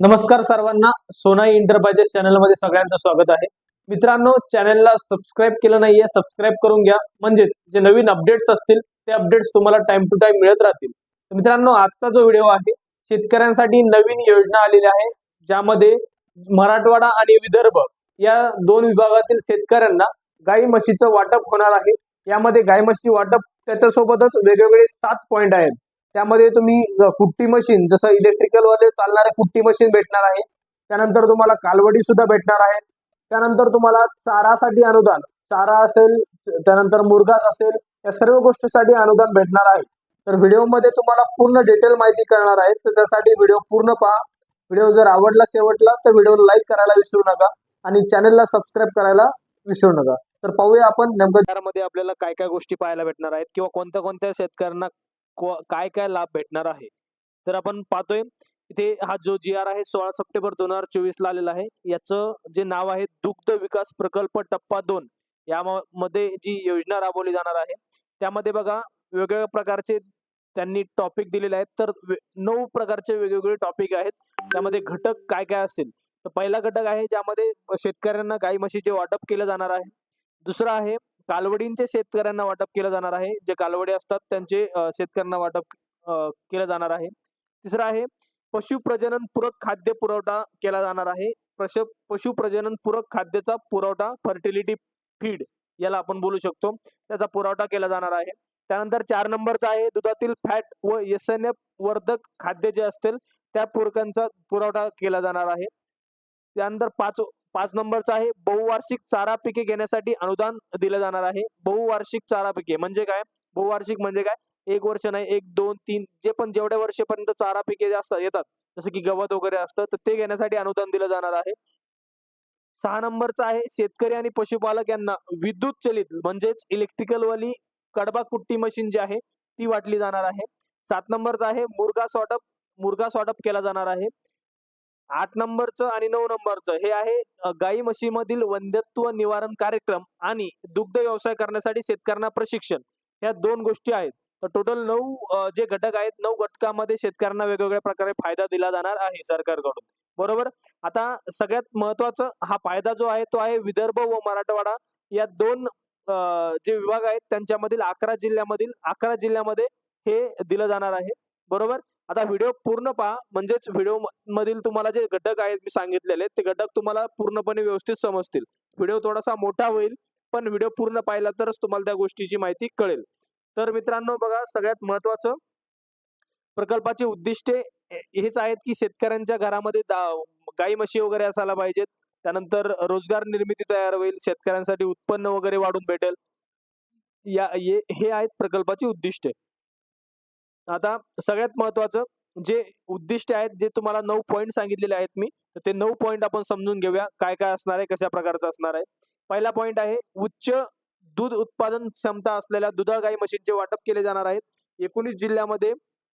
नमस्कार सर्वांना सोनाई इंटरप्राइजेस चॅनलमध्ये सगळ्यांचं स्वागत आहे. मित्रांनो चॅनलला सबस्क्राईब केलं नाहीये सबस्क्राईब करून घ्या. म्हणजेच जे नवीन अपडेट्स असतील ते अपडेट्स तुम्हाला टाइम टू टाइम मिळत राहतील. मित्रांनो आजचा जो व्हिडिओ आहे शेतकऱ्यांसाठी नवीन योजना आलेली आहे ज्यामध्ये मराठवाडा आणि विदर्भ या दोन विभागातील शेतकऱ्यांना गाई म्हशीचं वाटप होणार आहे. यामध्ये गाई म्हशी वाटप त्याच्यासोबतच वेगवेगळे सात पॉईंट आहेत. त्यामध्ये तुम्ही कुट्टी मशीन जसं इलेक्ट्रिकल वाले चालणारे कुट्टी मशीन भेटणार आहे. त्यानंतर तुम्हाला कालवडी सुद्धा भेटणार आहे. त्यानंतर तुम्हाला चारासाठी अनुदान चारा असेल त्यानंतर मुरगास असेल या सर्व गोष्टीसाठी अनुदान भेटणार आहे. तर व्हिडिओमध्ये तुम्हाला पूर्ण डिटेल माहिती करणार आहे. तर त्यासाठी व्हिडिओ पूर्ण पहा. व्हिडिओ जर आवडला शेवटला तर व्हिडिओ लाईक करायला विसरू नका आणि चॅनलला सबस्क्राईब करायला विसरू नका. तर पाहूया आपण नेमकं त्यामध्ये आपल्याला काय काय गोष्टी पाहायला भेटणार आहेत किंवा कोणत्या कोणत्या शेतकऱ्यांना काय काय लाभ भेटणार आहे? तर आपण पाहतोय इथे हा जो जी आर आहे सोळा सप्टेंबर दोन हजार चोवीस ला आलेला आहे. याचं जे नाव आहे दुग्ध विकास प्रकल्प टप्पा दोन. यामध्ये जी योजना राबवली जाणार आहे त्यामध्ये बघा वेगवेगळ्या प्रकारचे त्यांनी टॉपिक दिलेले आहेत. तर नऊ प्रकारचे वेगवेगळे टॉपिक आहेत. त्यामध्ये घटक काय काय असतील तर पहिला घटक आहे ज्यामध्ये शेतकऱ्यांना गाई म्हशीचे वाटप केलं जाणार आहे. दुसरा आहे कालवडींचे शेतकऱ्यांना वाटप केलं जाणार आहे. जे कालवडी असतात त्यांचे शेतकऱ्यांना वाटप केलं जाणार आहे. तिसरं आहे पशु प्रजनन पूरक खाद्य पुरवठा केला जाणार आहे. पशु पशु प्रजनन पूरक खाद्याचा पुरवठा फर्टिलिटी फीड याला आपण बोलू शकतो. त्याचा पुरवठा केला जाणार आहे. त्यानंतर चार नंबरचा आहे दुधातील फॅट व एस एन एफ वर्धक खाद्य जे असतील त्या पूरकांचा पुरवठा केला जाणार आहे. त्यानंतर पाच पाच नंबरचा आहे. बहुवार्षिक चारा पिके घेण्यासाठी अनुदान दिलं जाणार आहे. बहुवार्षिक चारा पिके म्हणजे काय? बहुवार्षिक म्हणजे काय? एक वर्ष नाही एक दोन तीन जे पण जेवढ्या वर्षपर्यंत चारा पिके असतात येतात जसं की गवत वगैरे असतं तर ते घेण्यासाठी अनुदान दिलं जाणार आहे. सहा नंबरचा आहे शेतकरी आणि पशुपालक यांना विद्युत चलित म्हणजेच इलेक्ट्रिकल वाली कडबा कुट्टी मशीन जी आहे ती वाटली जाणार आहे. सात नंबरचा आहे मुर्गा सॉटअप मुर्गा सॉटअप केला जाणार आहे. आठ नंबरचं आणि नऊ नंबरचं. हे आहे गाई म्हशीमधील वंध्यत्व निवारण कार्यक्रम आणि दुग्ध व्यवसाय करण्यासाठी शेतकऱ्यांना प्रशिक्षण. ह्या दोन गोष्टी आहेत. तर टोटल नऊ जे घटक आहेत नऊ घटकामध्ये शेतकऱ्यांना वेगवेगळ्या प्रकारे फायदा दिला जाणार आहे सरकारकडून. बरोबर? आता सगळ्यात महत्वाचं हा फायदा जो आहे तो आहे विदर्भ व मराठवाडा. या दोन जे विभाग आहेत त्यांच्यामधील अकरा जिल्ह्यामधील अकरा जिल्ह्यामध्ये हे दिलं जाणार आहे. बरोबर? आता व्हिडिओ पूर्ण पहा. म्हणजेच व्हिडिओ मधील तुम्हाला जे घटक आहेत मी सांगितलेले ते घटक तुम्हाला पूर्णपणे व्यवस्थित समजतील. व्हिडिओ थोडासा मोठा होईल पण व्हिडिओ पूर्ण पाहिला तरच तुम्हाला त्या गोष्टीची माहिती कळेल. तर मित्रांनो बघा सगळ्यात महत्वाचं प्रकल्पाची उद्दिष्टे हेच आहेत की शेतकऱ्यांच्या घरामध्ये गाई म्हशी वगैरे असायला पाहिजेत. त्यानंतर रोजगार निर्मिती तयार होईल शेतकऱ्यांसाठी उत्पन्न वगैरे वाढून भेटेल. या हे आहेत प्रकल्पाची उद्दिष्टे. आता सगळ्यात महत्वाचं जे उद्दिष्ट आहेत जे तुम्हाला नऊ पॉईंट सांगितलेले आहेत मी तर ते नऊ पॉईंट आपण समजून घेऊया काय काय असणार आहे कशा प्रकारचं असणार आहे. पहिला पॉईंट आहे उच्च दूध उत्पादन क्षमता असलेल्या दुधाळ गाई म्हशींचे वाटप केले जाणार आहेत एकोणीस जिल्ह्यामध्ये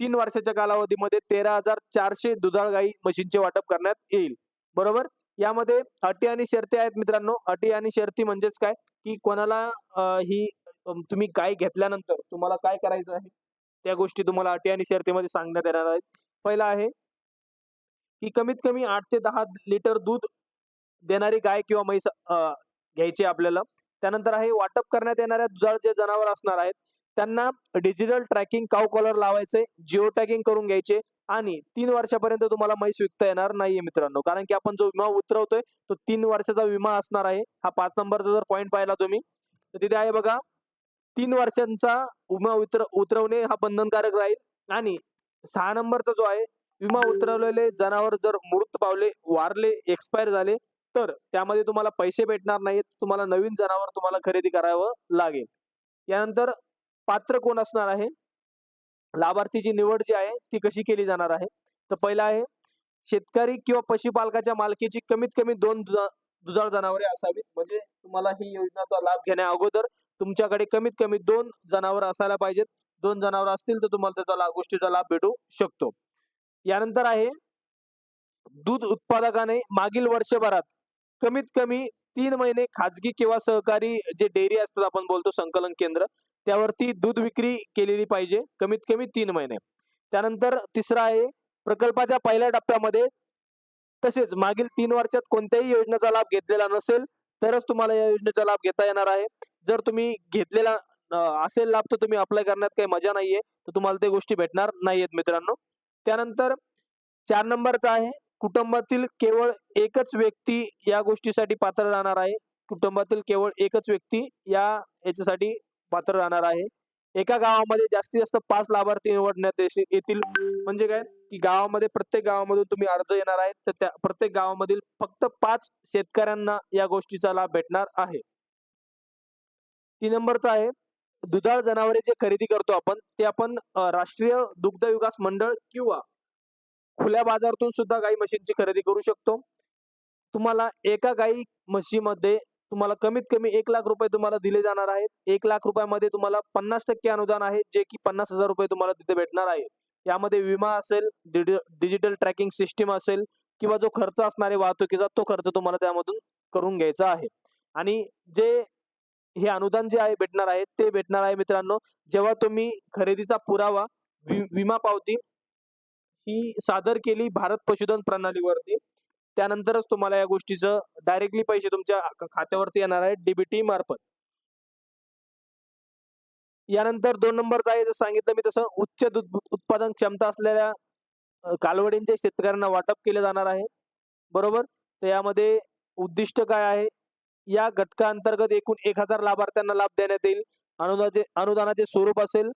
तीन वर्षाच्या कालावधीमध्ये तेरा हजार चारशे दुधाळ गाई म्हशींचे वाटप करण्यात येईल. बरोबर? यामध्ये अटी आणि शर्ती आहेत मित्रांनो. अटी आणि शर्ती म्हणजेच काय? की कोणाला ही तुम्ही गाय घेतल्यानंतर तुम्हाला काय करायचं आहे? त्या गोष्टी तुम्हाला अटी आणि शर्तीमध्ये सांगण्यात येणार आहेत. पहिला आहे की कमीत कमी आठ ते दहा लिटर दूध देणारी गाय किंवा म्हैस घ्यायची आपल्याला. त्यानंतर आहे वाटप करण्यात येणाऱ्या जे जनावर असणार आहेत त्यांना डिजिटल ट्रॅकिंग काव कॉलर लावायचे जिओ टॅगिंग करून घ्यायचे आणि तीन वर्षापर्यंत तुम्हाला म्हैस विकता येणार नाहीये मित्रांनो. कारण की आपण जो विमा उतरवतोय तो तीन वर्षाचा विमा असणार आहे. हा पाच नंबरचा जर पॉईंट पाहिला तुम्ही तर तिथे आहे बघा तीन वर्षांचा विमा उतर उतरवणे हा बंधनकारक राहील. आणि सहा नंबरचा जो आहे विमा उतरवलेले जनावर जर मृत पावले वारले एक्सपायर झाले तर त्यामध्ये तुम्हाला पैसे भेटणार नाहीत. तुम्हाला नवीन जनावर तुम्हाला खरेदी करावं लागेल. यानंतर पात्र कोण असणार आहे? लाभार्थीची निवड जी आहे ती कशी केली जाणार आहे? तर पहिला आहे शेतकरी किंवा पशुपालकाच्या मालकीची कमीत कमी दोन दुधा दुधाळ जनावरे असावीत. म्हणजे तुम्हाला ही योजनाचा लाभ घेण्या अगोदर तुमच्याकडे कमीत कमी दोन जनावर असायला पाहिजेत. दोन जनावर असतील तर तुम्हाला त्याचा लाभ गोष्टीचा लाभ भेटू शकतो. यानंतर आहे दूध उत्पादकाने मागील वर्षभरात कमीत कमी तीन महिने खाजगी किंवा सहकारी जे डेअरी असतात आपण बोलतो संकलन केंद्र त्यावरती दूध विक्री केलेली पाहिजे कमीत कमी तीन महिने. त्यानंतर तिसरा आहे प्रकल्पाच्या पहिल्या टप्प्यामध्ये तसेच मागील तीन वर्षात कोणत्याही योजनेचा लाभ घेतलेला नसेल तरच तुम्हाला या योजनेचा लाभ घेता येणार आहे. जर तुम्ही घेतलेला असेल लाभ तर तुम्ही अप्लाय करण्यात काही मजा नाहीये. तर तुम्हाला ते गोष्टी भेटणार नाहीयेत मित्रांनो. त्यानंतर चार नंबरचा आहे. कुटुंबातील केवळ एकच व्यक्ती या गोष्टीसाठी पात्र राहणार आहे. कुटुंबातील केवळ एकच व्यक्ती या याच्यासाठी पात्र राहणार आहे. एका गावामध्ये जास्तीत जास्त पाच लाभार्थी निवडण्यात येतील. म्हणजे काय? की गावामध्ये प्रत्येक गावामधून तुम्ही अर्ज येणार आहेत. तर त्या प्रत्येक गावामधील फक्त पाच शेतकऱ्यांना या गोष्टीचा लाभ भेटणार आहे. तीन नंबरचा आहे. दुधाळ जनावरे जे खरेदी करतो आपण ते आपण राष्ट्रीय दुग्ध विकास मंडळ किंवा खुल्या बाजारातून सुद्धा गाई म्हशींची खरेदी करू शकतो. तुम्हाला एका गाई म्हशीमध्ये तुम्हाला कमीत कमी एक लाख रुपये तुम्हाला दिले जाणार आहेत. एक लाख रुपयामध्ये तुम्हाला पन्नास टक्के अनुदान आहे जे की पन्नास हजार रुपये तुम्हाला तिथे भेटणार आहे. यामध्ये विमा असेल डिजिटल ट्रॅकिंग सिस्टीम असेल किंवा जो खर्च असणारे वाहतुकीचा तो खर्च तुम्हाला त्यामधून करून घ्यायचा आहे. आणि जे हे अनुदान जे आहे भेटणार आहे ते भेटणार आहे मित्रांनो. जेव्हा तुम्ही खरेदीचा पुरावा विमा पावती ही सादर केली भारत पशुधन प्रणालीवरती त्यानंतरच तुम्हाला या गोष्टीचं डायरेक्टली पैसे तुमच्या खात्यावरती येणार आहे डीबीटी मार्फत. यानंतर दोन नंबरचा आहे जसं सांगितलं मी तसं उच्च उत्पादन क्षमता असलेल्या कालवडींच्या कालवडींचे शेतकऱ्यांना वाटप केले जाणार आहे. बरोबर? तर यामध्ये उद्दिष्ट काय आहे? या घटकाअंतर्गत एकूण एक हजार लाभार्थ्यांना लाभ देण्यात येईल. अनुदानाचे अनुदानाचे स्वरूप असेल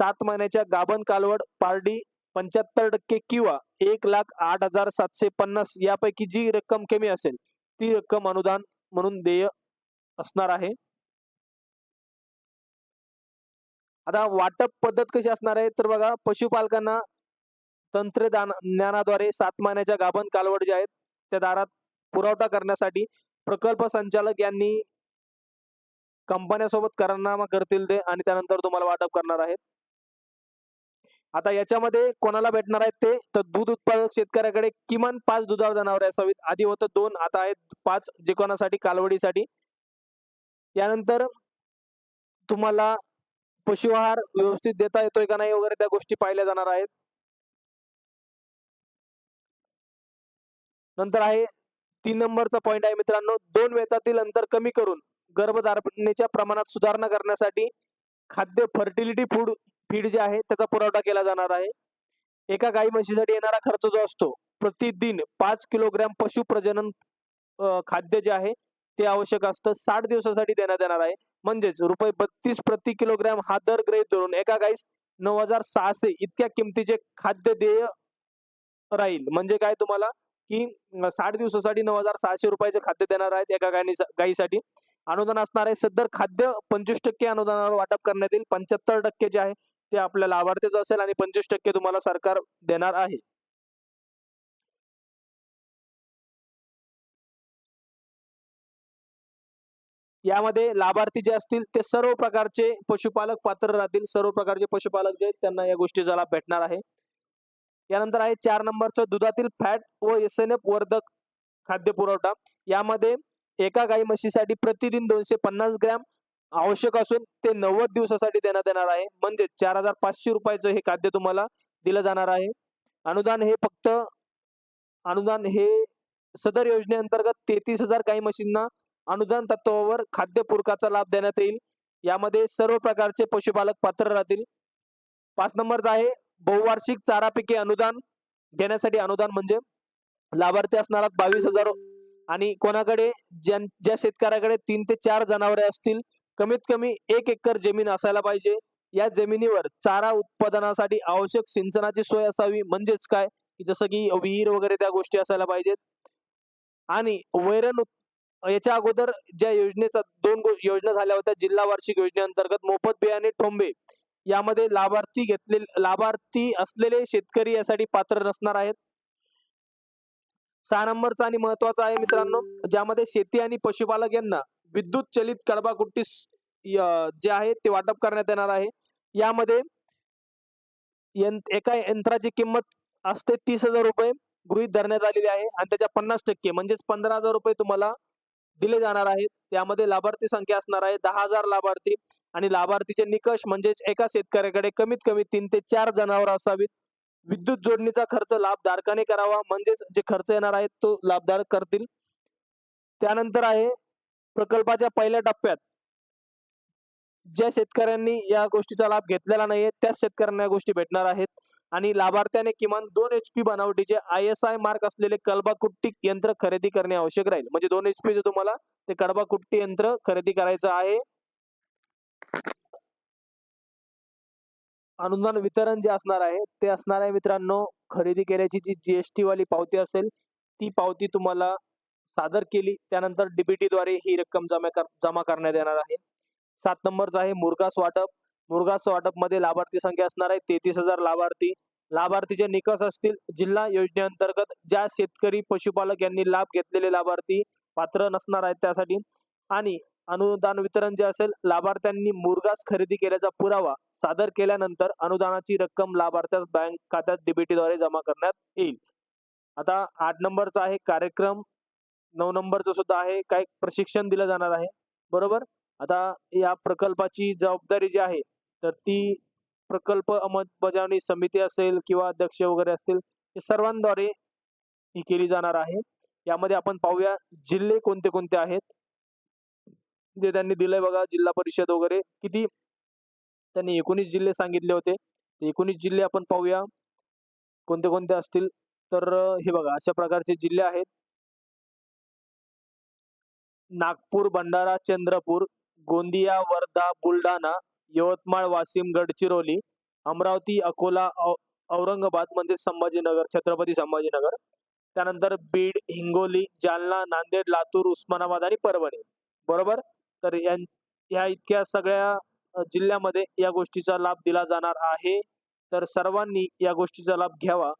सात महिन्याच्या गाभण कालवड पारडी पंच्याहत्तर टक्के किंवा एक लाख आठ हजार सातशे पन्नास यापैकी जी रक्कम कमी असेल ती रक्कम अनुदान म्हणून देय असणार आहे. आता वाटप पद्धत कशी असणार आहे? तर बघा पशुपालकांना तंत्रज्ञान ज्ञानाद्वारे सात महिन्याच्या गाभण कालवड जे आहेत त्या दारात पुरवठा करण्यासाठी प्रकल्प संचालक यांनी कंपन्यासोबत करारनामा करतील ते आणि त्यानंतर तुम्हाला वाटप करणार आहेत. आता याच्यामध्ये कोणाला भेटणार आहेत ते? तर दूध उत्पादक शेतकऱ्याकडे किमान पाच दुधाळ जनावरे असावीत. आधी होतं दोन आता आहेत पाच जे कोणासाठी? कालवडीसाठी. यानंतर तुम्हाला पशुआहार व्यवस्थित देता येतोय का नाही वगैरे त्या गोष्टी पाहिल्या जाणार आहेत. नंतर आहे तीन नंबरचा पॉईंट आहे मित्रांनो. दोन वेतातील अंतर कमी करून गर्भधारणेच्या प्रमाणात सुधारणा करण्यासाठी खाद्य फर्टिलिटी फूड फीड जे आहे त्याचा पुरवठा केला जाणार आहे. एका गाई म्हशीसाठी येणारा खर्च जो असतो प्रतिदिन पाच किलोग्रॅम पशु प्रजनन खाद्य जे आहे ते आवश्यक असतं. साठ दिवसासाठी देण्यात येणार आहे. म्हणजेच रुपये बत्तीस प्रति किलोग्रॅम हा दर ग्रहित धरून एका गाईस नऊ हजार सहाशे इतक्या किमतीचे खाद्य देय राहील. म्हणजे काय तुम्हाला? की साठ दिवसासाठी नऊ हजार सहाशे रुपयाचे खाद्य देणार आहेत एका गायनी गायीसाठी अनुदान असणार आहे सदर खाद्य पंचवीस टक्के अनुदानावर वाटप करण्यात येईल. पंच्याहत्तर टक्के जे आहे ते आपल्या लाभार्थीच असेल आणि पंचवीस टक्के तुम्हाला सरकार देणार आहे. यामध्ये लाभार्थी जे असतील ते सर्व प्रकारचे पशुपालक पात्र राहतील. सर्व प्रकारचे पशुपालक जे आहेत त्यांना या गोष्टीचा लाभ भेटणार आहे. यानंतर आहे चार नंबरचं दुधातील फॅट व एस एन एफ वर्धक खाद्य पुरवठा. यामध्ये एका गाई म्हशीसाठी प्रतिदिन दोनशे पन्नास ग्रॅम आवश्यक असून ते नव्वद दिवसासाठी देण्यात येणार आहे. म्हणजे चार हजार पाचशे रुपयाचं हे खाद्य तुम्हाला दिलं जाणार आहे. अनुदान हे फक्त अनुदान हे सदर योजनेअंतर्गत तेहतीस हजार गाई म्हशींना अनुदान तत्वावर खाद्य पुरकाचा लाभ देण्यात येईल. यामध्ये सर्व प्रकारचे पशुपालक पात्र राहतील. पाच नंबरचा आहे बहुवार्षिक चारा पिके अनुदान घेण्यासाठी अनुदान म्हणजे लाभार्थी असणारा बावीस हजार आणि कोणाकडे ज्या ज्या शेतकऱ्याकडे तीन ते चार जनावरे असतील कमीत कमी एक एकर जमीन असायला पाहिजे. या जमिनीवर चारा उत्पादनासाठी आवश्यक सिंचनाची सोय असावी. म्हणजेच काय? की जसं की विहीर वगैरे त्या गोष्टी असायला पाहिजेत. आणि वैरण याच्या अगोदर ज्या योजनेचा दोन योजना झाल्या होत्या जिल्हा वार्षिक योजनेअंतर्गत मोफत बियाणे ठोंबे यामध्ये लाभार्थी घेतले लाभार्थी असलेले शेतकरी यासाठी पात्र नसणार आहेत. सहा नंबरचा आणि महत्त्वाचा आहे मित्रांनो ज्यामध्ये शेती आणि पशुपालक यांना विद्युत चलित कडबाकुट्टी स- जे आहे ते वाटप करण्यात येणार आहे. यामध्ये एका यंत्राची किंमत असते तीस हजार रुपये गृहीत धरण्यात आलेली आहे आणि त्याच्या पन्नास टक्के म्हणजेच पंधरा हजार रुपये तुम्हाला दिले जाणार आहेत. त्यामध्ये लाभार्थी संख्या असणार आहे दहा हजार लाभार्थी आणि लाभार्थीचे निकष म्हणजेच एका शेतकऱ्याकडे कमीत कमी तीन ते चार जनावर असावीत. विद्युत जोडणीचा खर्च लाभधारकाने करावा म्हणजेच जे खर्च येणार आहेत तो लाभधारक करतील. त्यानंतर आहे प्रकल्पाच्या पहिल्या टप्प्यात. ज्या शेतकऱ्यांनी या गोष्टीचा लाभ घेतलेला नाहीये त्याच शेतकऱ्यांना या गोष्टी भेटणार आहेत. आणि लाभार्थ्याने किमान दोन एच पी बनावटीचे आय एस आय मार्क असलेले कलबा कुट्टी यंत्र खरेदी करणे आवश्यक राहील. म्हणजे दोन एच पीचे तुम्हाला ते कडबा कुट्टी यंत्र खरेदी करायचं आहे. अनुदान वितरण जे असणार आहे ते असणार आहे मित्रांनो खरेदी केल्याची जी जीएसटी वाली पावती असेल ती पावती तुम्हाला सादर केली. त्यानंतर डीबीटी द्वारे ही रक्कम जमा कर जमा करण्यात येणार आहे. सात नंबरचा आहे मुरगास वाटप. मुरगास वाटपमध्ये लाभार्थी संख्या असणार आहे तेहतीस हजार लाभार्थी. लाभार्थीचे निकष असतील जिल्हा योजनेअंतर्गत ज्या शेतकरी पशुपालक यांनी लाभ घेतलेले लाभार्थी पात्र नसणार आहेत त्यासाठी आणि अनुदान वितरण जे असेल लाभार्थ्यांनी मुरगास खरेदी केल्याचा पुरावा सादर केल्यानंतर अनुदानाची रक्कम लाभार्थ्यास बँक खात्यात डीबीटी द्वारे जमा करण्यात येईल. आता आठ नंबरचा आहे कार्यक्रम. नऊ नंबरचं सुद्धा आहे. काही प्रशिक्षण दिलं जाणार आहे. बरोबर? आता या प्रकल्पाची जबाबदारी जी आहे तर ती प्रकल्प अंमलबजावणी समिती असेल किंवा अध्यक्ष वगैरे असतील हे सर्वांद्वारे ही केली जाणार आहे. यामध्ये आपण पाहूया जिल्हे कोणते कोणते आहेत. जे त्यांनी दिलंय बघा जिल्हा परिषद वगैरे. किती त्यांनी एकोणीस जिल्हे सांगितले होते. ते एकोणीस जिल्हे आपण पाहूया. कोणते कोणते असतील. तर हे बघा अशा प्रकारचे जिल्हे आहेत. नागपूर भंडारा चंद्रपूर गोंदिया वर्धा बुलढाणा यवतमाळ वाशिम गडचिरोली अमरावती अकोला औरंगाबाद म्हणजे संभाजीनगर छत्रपती संभाजीनगर. त्यानंतर बीड हिंगोली जालना नांदेड लातूर उस्मानाबाद आणि परभणी. बरोबर? तर यां इतक्या सगळ्या जिल्ह्यामध्ये या गोष्टीचा लाभ दिला जाणार आहे. तर सर्वांनी या गोष्टीचा लाभ घ्यावा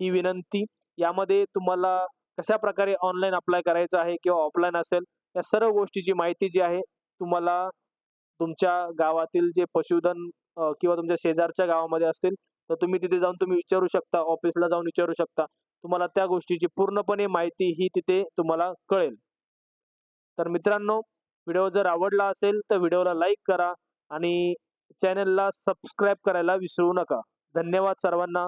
ही विनंती. यामध्ये तुम्हाला कशा प्रकारे ऑनलाईन अप्लाय करायचं आहे किंवा ऑफलाईन असेल या सर्व गोष्टीची माहिती जी आहे तुम्हाला तुमच्या गावातील जे पशुधन किंवा तुमच्या शेजारच्या गावामध्ये असतील तर तुम्ही तिथे जाऊन तुम्ही विचारू शकता ऑफिसला जाऊन विचारू शकता. तुम्हाला त्या गोष्टीची पूर्णपणे माहिती ही तिथे तुम्हाला कळेल. तर मित्रांनो व्हिडिओ जर आवडला असेल तर व्हिडिओला लाईक करा आणि चॅनलला सबस्क्राईब करायला विसरू नका. धन्यवाद सर्वांना.